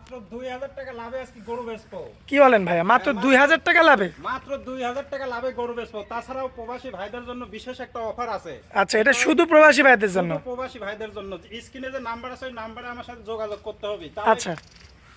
মাত্র দুই হাজার টাকা লাভে আজকে গরু বেচবো। কি বলেন ভাইয়া? মাত্র দুই হাজার টাকা লাভে? মাত্র দুই হাজার টাকা লাভে গরু বেচবো। তাছাড়াও প্রবাসী ভাইদের জন্য বিশেষ একটা অফার আছে। আচ্ছা এটা শুধু প্রবাসী ভাইদের জন্য? প্রবাসী ভাইদের জন্য। স্ক্রিনে যে নাম্বার আছে ওই নাম্বারে আমার সাথে যোগাযোগ করতে হবে। আচ্ছা।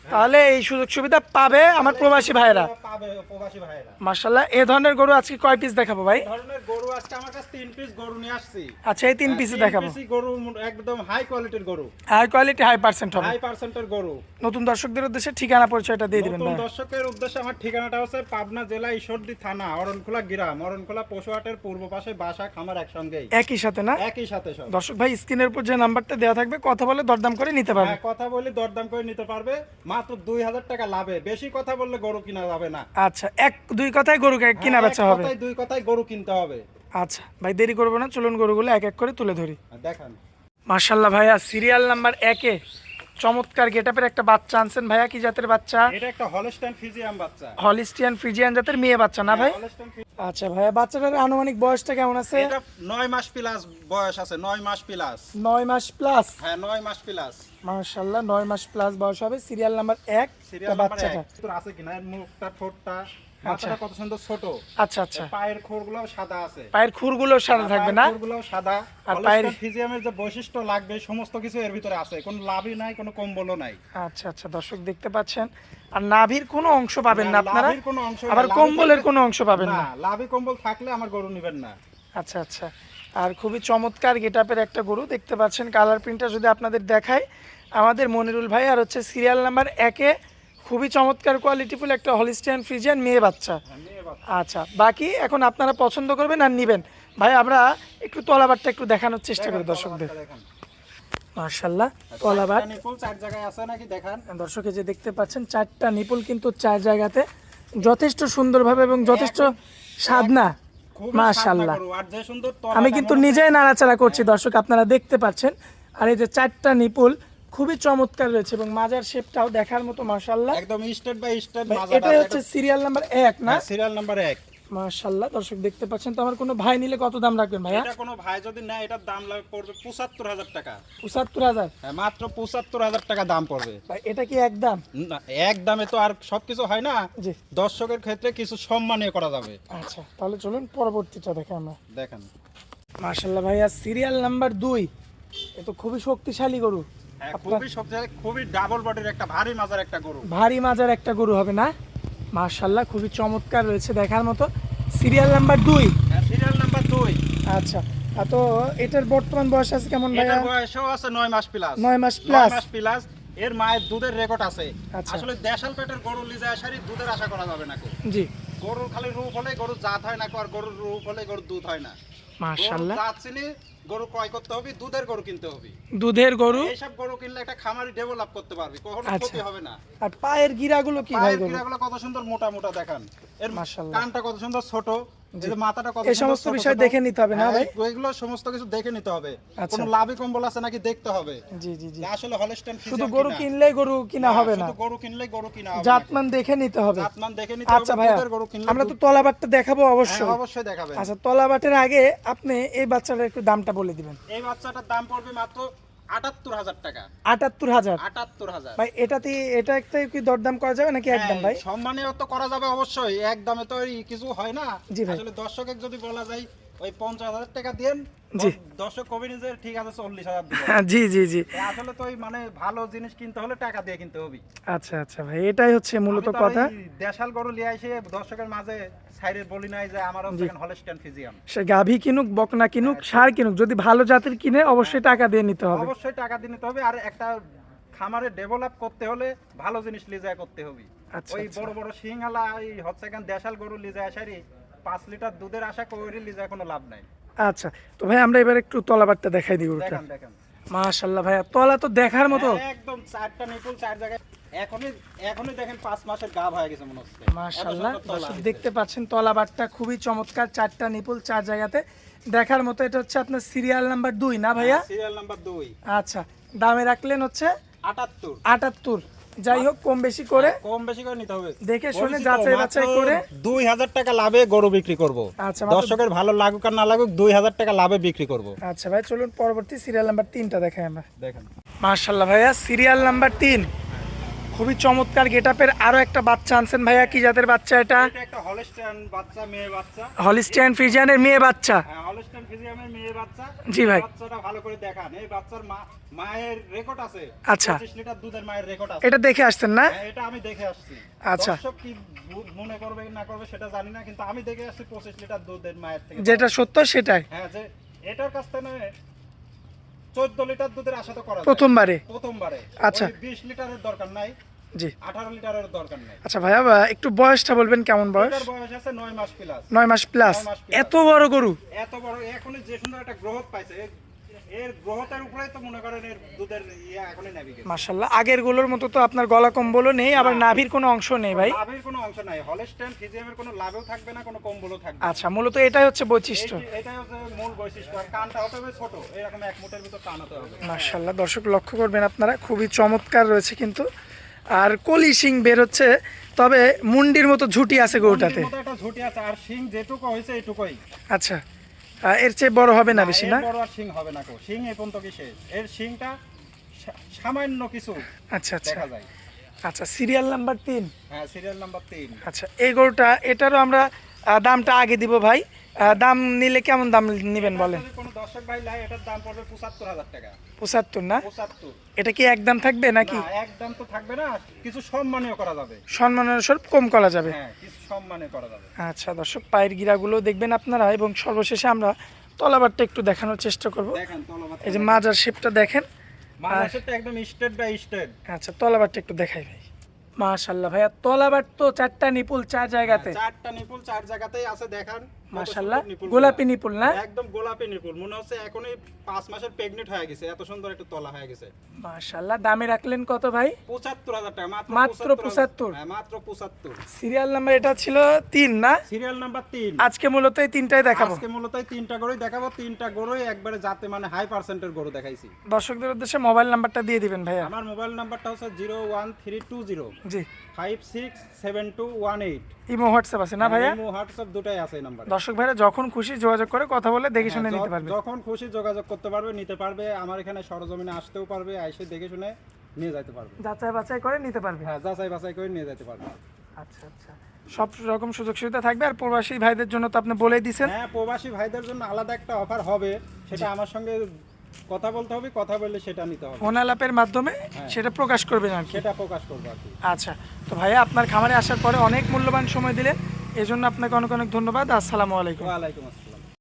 তাহলে এই সুযোগ সুবিধা পাবে আমার প্রবাসী ভাইয়েরা। পাবে প্রবাসী ভাইরা মার্শাল্লাহ এ ধরনের গরু আজকে কয় পিস দেখাবো ভাই? ধরনের গরু আজকে আমার কাছে তিন পিস গরু নিয়ে আসছি। আচ্ছা এই তিন পিসে দেখাবো। পিসই গরু একদম হাই কোয়ালিটির গরু। হাই কোয়ালিটি হাই পার্সেন্ট হবে। হাই পার্সেন্টের গরু। নতুন দর্শকদের উদ্দেশ্যে ঠিকানা পরিচয়টা দিয়ে দিবেন নতুন দর্শকের উদ্দেশ্যে আমার ঠিকানাটা হচ্ছে পাবনা জেলা ঈশ্বরদী থানা অরণখোলা গ্রাম। অরণখোলা পশুহাটের পূর্ব পাশে বাসা খামার একসঙ্গেই। একই সাথে না? একই সাথে সব। দর্শক ভাই স্ক্রিনের উপর যে নাম্বারটা দেওয়া থাকবে কথা বলে দরদাম করে নিতে পারবে। হ্যাঁ, কথা বলি দরদাম করে নিতে পারবে। মাত্র দুই হাজার টাকা লাভে। বেশি কথা বললে গরু কিনা যাবে না। আচ্ছা এক দুই কথায় গরু কিনা হ্যাঁ, বেচা হবে। দুই কথায় গরু কিনতে হবে। আচ্ছা ভাই দেরি করব না চলুন গরুগুলো এক এক করে তুলে ধরি। দেখান। মার্শাল্লাহ ভাইয়া সিরিয়াল নাম্বার একে। চমৎকার গেটআপের একটা বাচ্চা আনছেন ভাইয়া কি জাতের বাচ্চা? এটা একটা হলস্টাইন ফিজিয়াম বাচ্চা। হলিস্টিয়ান ফ্রিজিয়ান জাতের মেয়ে বাচ্চা না ভাই? আচ্ছা ভাইয়া বাচ্চাটার আনুমানিক বয়সটা কেমন আছে? এটা নয় মাস প্লাস বয়স আছে নয় মাস প্লাস নয় মাস প্লাস হ্যাঁ নয় মাস প্লাস মার্শাল্লাহ নয় মাস প্লাস বয়স হবে। সিরিয়াল নাম্বার এক সিরিয়াল তা নাম্বার বাচ্চাটা। এক। তোর আছে কিনা? এর মুখটা ঠোঁটটা? মাথাটা কত সুন্দর ছোট। আচ্ছা আচ্ছা। পায়ের খোরগুলো সাদা আছে। পায়ের খুরগুলো সাদা থাকবে না? গুলো সাদা। আর পায়ের- ফিজিয়ামের যে বৈশিষ্ট্য লাগবে সমস্ত কিছু এর ভিতরে আছে। কোনো লাভই নাই কোনো কম্বলও নাই। আচ্ছা আচ্ছা দর্শক দেখতে পাচ্ছেন। আর নাভির কোনো অংশ পাবেন না আপনারা? কোনো অংশ আবার কম্বলের কোনো অংশ পাবেন না? না লাভি কম্বল থাকলে আমার গরু নিবেন না। আচ্ছা আচ্ছা। আর খুবই চমৎকার গেটআপের একটা গরু। দেখতে পাচ্ছেন কালার প্রিন্টটা যদি আপনাদের দেখায় আমাদের মনিরুল ভাই আর হচ্ছে সিরিয়াল নাম্বার একে খুবই চমৎকার কোয়ালিটিফুল একটা হলিস্টিয়ান ফ্রিজিয়ান মেয়ে বাচ্চা। আচ্ছা বাকি এখন আপনারা পছন্দ করবেন আর নেবেন। ভাই আমরা একটু তলাবারটা একটু দেখানোর চেষ্টা করি দর্শকদের। মার্শাল্লাহ তলাবার নিপুল চার জায়গায় আছে নাকি? দেখান। দর্শকে যে দেখতে পাচ্ছেন চারটা নিপুল কিন্তু চার জায়গাতে। যথেষ্ট সুন্দরভাবে এবং যথেষ্ট সাধনা মাশাল্লাহ আমি কিন্তু নিজেই নাড়াচাড়া করছি দর্শক আপনারা দেখতে পাচ্ছেন। আর এই যে চারটা নিপুল খুবই চমৎকার রয়েছে এবং মাজার শেপটাও দেখার মতো মাশাল্লাহ একদম স্টেট বাই স্টেট এটাই হচ্ছে সিরিয়াল নাম্বার এক না? সিরিয়াল নাম্বার এক। মাশাল্লাহ দর্শক দেখতে পাচ্ছেন তো আমার কোনো ভাই নিলে কত দাম রাখবেন ভাইয়া? এটা কোনো ভাই যদি নেয় এটার দাম লাগবে পড়বে পঁচাত্তর হাজার টাকা। পঁচাত্তর হাজার? হ্যাঁ, মাত্র পঁচাত্তর হাজার টাকা দাম পড়বে। ভাই এটা কি একদম না, এক দামে তো আর সবকিছু হয় না। জি। দর্শকের ক্ষেত্রে কিছু সম্মানীয় করা যাবে। আচ্ছা তাহলে চলুন পরবর্তীটা দেখে আমরা। দেখেন। মার্শাল্লাহ ভাইয়া সিরিয়াল নাম্বার দুই। এ তো খুবই শক্তিশালী গরু। খুবই সবচেয়ে খুবই ডাবল বডির একটা ভারী মাজার একটা গরু। ভারী মাজার একটা গরু হবে না? মার্শাল্লাহ খুবই চমৎকার রয়েছে দেখার মতো। সিরিয়াল নাম্বার দুই। সিরিয়াল নাম্বার দুই। আচ্ছা তো এটার বর্তমান বয়স আছে কেমন ভাইয়া? বয়সও আছে নয় মাস প্লাস নয় মাস plus। মাস প্লাস এর মায়ের দুধের রেকর্ড আছে। আচ্ছা। আসলে দেশাল পেটের গরু লিজা আসারই দুধের আশা করা যাবে না জি। গরুর খালি রূপ হলে গরুর জাত হয় না আর গরুর রূপ হলে গরুর দুধ হয় না। গরুর জাত চিনি গরু ক্রয় করতে হবে দুধের গরু কিনতে হবে। দুধের গরু? এইসব গরু কিনলে একটা খামারি ডেভেলপ করতে পারবি কখনো আচ্ছা। ক্ষতি হবে না। আর পায়ের গিরাগুলো কি ভাই পায়ের গরু গিরাগুলো কত সুন্দর মোটা মোটা দেখান। এর মাশাআল্লাহ। কানটা কত সুন্দর ছোট। মাথাটা কত এই সমস্ত বিষয় দেখে নিতে হবে না হ্যাঁ, ভাই? ওইগুলো সমস্ত কিছু দেখে নিতে হবে। আচ্ছা। কোন লাভি কম্বল আছে নাকি দেখতে হবে? জি জি জি। আসলে হলস্টেন শুধু গরু কিনলেই গরু কিনা হবে না। শুধু গরু কিনলেই গরু কিনা হবে। জাতমান দেখে নিতে হবে। জাতমান দেখে নিতে আচ্ছা হবে গরু কিনলে আমরা তো তলাবারটা দেখাবো হ্যাঁ, অবশ্যই অবশ্যই দেখাবেন। আচ্ছা তলাবাটের আগে আপনি এই বাচ্চাটার একটু দামটা বলে দিবেন। এই বাচ্চাটার দাম পড়বে মাত্র আটাত্তর হাজার টাকা। আটাত্তর হাজার? আটাত্তর হাজার। ভাই এটাতে এটাতে কি দরদাম করা যাবে নাকি একদম ভাই? হ্যাঁ, তো করা যাবে অবশ্যই এক তো কিছু হয় না। আসলে দর্শকের যদি বলা যায় ওই পঞ্চাশ হাজার টাকা দেন জি। দর্শক ঠিক আছে চল্লিশ হাজার জি জি জি। আসলে তো মানে ভালো জিনিস কিনতে হলে টাকা দিয়ে কিনতে হবে। আচ্ছা আচ্ছা ভাই এটাই হচ্ছে মূলত কথা। দেশাল গরু লিয়ে এসে দর্শকের মাঝে বলি নাই যে আমার ফিজিয়াম সে গাভী কিনুক বকনা কিনুক সার কিনুক যদি ভালো জাতের কিনে অবশ্যই টাকা দিয়ে নিতে হবে। অবশ্যই টাকা দিয়ে নিতে হবে আর একটা খামারে ডেভেলপ করতে হলে ভালো জিনিস লিজায় করতে হবে। আচ্ছা, ওই আচ্ছা। বড় বড় সিংহালা এই হচ্ছে দেশাল গরু লিজায় আসারই পাঁচ লিটার দুধের আশা করে লিজায় কোনো লাভ নাই। আচ্ছা তো ভাই আমরা এবার একটু তলাবারটা দেখাই দিই গরুটা মাশাল্লাহ ভাইয়া তলা তো দেখার মতো। একদম চারটা নিপুল চার জায়গায়। এখনই এখনই দেখেন পাঁচ মাসের গাভ হয়ে গেছে মনে হচ্ছে। দর্শক দেখতে পাচ্ছেন তলাবারটা খুবই চমৎকার চারটা নিপুল চার জায়গাতে। দেখার মতো এটা হচ্ছে আপনার সিরিয়াল নাম্বার দুই না ভাইয়া? সিরিয়াল নাম্বার দুই। আচ্ছা দামে রাখলেন হচ্ছে আটাত্তর। আটাত্তর। যাই হোক কম বেশি করে কম বেশি করে নিতে হবে। দেখে শুনে যাচাই বাছাই করে। দুই হাজার টাকা লাভে গরু বিক্রি করব। আচ্ছা দর্শকের ভালো লাগুক আর না লাগুক দুই হাজার টাকা লাভে বিক্রি করব। আচ্ছা ভাই চলুন পরবর্তী সিরিয়াল নাম্বার 3টা দেখাই আমরা। দেখেন। মাশাআল্লাহ ভাইয়া সিরিয়াল নাম্বার তিন। খুবই চমৎকার গেট গেটাপের আরও একটা বাচ্চা আনছেন ভাইয়া কি জাতের বাচ্চা এটা? হলস্টাইন বাচ্চা মেয়ে বাচ্চা। হলিস্টিয়ান ফ্রিজিয়ানের মেয়ে বাচ্চা। হ্যাঁ মেয়ে বাচ্চা। জি ভাই। বাচ্চাটা ভালো করে দেখান। এই বাচ্চার মায়ের রেকর্ড আছে। আচ্ছা। 25 লিটার দুধের মায়ের রেকর্ড এটা দেখে আসছেন না? হ্যাঁ, এটা আমি দেখে আসছি। আচ্ছা। দর্শক করবে না করবে সেটা জানি কিন্তু আমি দেখে আসছি পঁচিশ লিটার দুধের মায়ের যেটা সত্য সেটাই। হ্যাঁ যে এটার কাছ থেকে চোদ্দ লিটার দুধের আশা তো করা। প্রথমবারে? প্রথমবারে। আচ্ছা। বিশ লিটারের দরকার নাই। জি। আঠারো লিটারের দরকার নাই। আচ্ছা ভাইয়া একটু বয়সটা বলবেন কেমন বয়স? এটার বয়স আছে নয় মাস প্লাস নয় মাস প্লাস। এত বড় গরু? এত বড় এখন যে সুন্দর একটা গ্রোথ পাইছে এর- এর গ্রোথের তো মনে করেন এর দুধের ইয়ে এখনই নেভিগেট মাশাল্লাহ আগেরগুলোর মতো তো আপনার গলা কম্বলও নেই আবার নাভির কোনো অংশ নেই ভাই। লাভের কোনো অংশ নাই হলস্টেন ফিজিয়ামের কোনো লাভও থাকবে না কোনো কম্বলও থাকবে না। আচ্ছা মূলত এটাই হচ্ছে বৈশিষ্ট্য। এই- এটাই হচ্ছে মূল বৈশিষ্ট্য আর কানটা হতে হবে ছোট এরকম এক মুঠের ভিতর কান হতে হবে। মার্শাল্লাহ দর্শক লক্ষ্য করবেন আপনারা খুবই চমৎকার রয়েছে কিন্তু। আর কলি সিং বের হচ্ছে তবে মুন্ডির মতো ঝুটি আছে গরুটাতে। মধ্যে একটা ঝুটি আছে আর শিং যেটুকু হয়েছে এটুকুই। আচ্ছা। এর চেয়ে বড় হবে না বেশি না? বড় আর শিং হবে না কো। শিং এই পর্যন্ত কি শেষ? এর শিংটা সামান্য কিছু আচ্ছা আচ্ছা। দেখা যায়। আচ্ছা সিরিয়াল নাম্বার তিন? হ্যাঁ সিরিয়াল নাম্বার তিন। আচ্ছা এই গরুটা এটারও আমরা দামটা আগে দিব ভাই। দাম নিলে কেমন দাম নেবেন বলেন? দর্শক ভাই লাই এটার দাম পড়বে পঁচাত্তর হাজার টাকা। পঁচাত্তর না? পঁচাত্তর। এটা কি একদম থাকবে নাকি? একদম তো থাকবে না কিছু সম্মানীয় করা যাবে। সম্মানের স্বরূপ কম করা যাবে। হ্যাঁ কিছু সম্মানীয় করা যাবে। আচ্ছা দর্শক পায়ের গিরাগুলো দেখবেন আপনারা এবং সর্বশেষে আমরা তলাবারটা একটু দেখানোর চেষ্টা করব। এই যে মাজার শেপটা দেখেন। বাংলাদেশেরটা একদম স্টেট বাই স্টেট। আচ্ছা তলাবারটা একটু দেখাই ভাই। মাশাল্লাহ ভাইয়া তলাবার তো চারটা নিপুল চার জায়গাতে। চারটা নিপুল চার জায়গাতেই আছে দেখান। মাশাআল্লাহ। গোলাপি নিপুল না? একদম গোলাপি নিপুল। মনে হচ্ছে এখনই 5 মাসের প্রেগন্যান্ট হয়ে গেছে এত সুন্দর একটা তলা হয়ে গেছে। মাশাআল্লাহ দামে রাখলেন কত ভাই? 75000 টাকা মাত্র 75 হ্যাঁ মাত্র 75 সিরিয়াল নাম্বার এটা ছিল 3 না? সিরিয়াল নাম্বার 3 আজকে মূলত এই তিনটাই দেখাবো। আজকে মূলত এই তিনটা গরুই দেখাবো। তিনটা গরুই একবারে যাতে মানে হাই পার্সেন্টের গরু দেখাইছি। দর্শকদের উদ্দেশ্যে মোবাইল নাম্বারটা দিয়ে দিবেন ভাইয়া। আমার মোবাইল নাম্বারটা হচ্ছে 01320 জি। 567218 ইমো হোয়াটসঅ্যাপ আছে না ভাইয়া? ইমো হোয়াটসঅ্যাপ দুটাই আছে এই নাম্বারে। দর্শক ভাইরা যখন খুশি যোগাযোগ করে কথা বলে দেখে শুনে হ্যাঁ, নিতে পারবে। যখন খুশি যোগাযোগ করতে পারবে নিতে পারবে আমার এখানে সরজমিনে আসতেও পারবে এসে দেখে শুনে নিয়ে যেতে পারবে। যাচাই বাছাই করে নিতে পারবে। হ্যাঁ যাচাই বাছাই করে নিয়ে যেতে পারবে। আচ্ছা আচ্ছা। সব রকম সুযোগ সুবিধা থাকবে আর প্রবাসী ভাইদের জন্য তো আপনি বলেই দিছেন। হ্যাঁ প্রবাসী ভাইদের জন্য আলাদা একটা অফার হবে সেটা আমার সঙ্গে কথা বলতে হবে কথা বললে সেটা নিতে হবে। ফোন আলাপের মাধ্যমে সেটা প্রকাশ করবেন আর কি। সেটা প্রকাশ করব আর কি। আচ্ছা তো ভাইয়া আপনার খামারে আসার পরে অনেক মূল্যবান সময় দিলেন এই জন্য আপনাকে অনেক অনেক ধন্যবাদ আসসালামু আলাইকুম। ওয়ালাইকুম আসসালাম।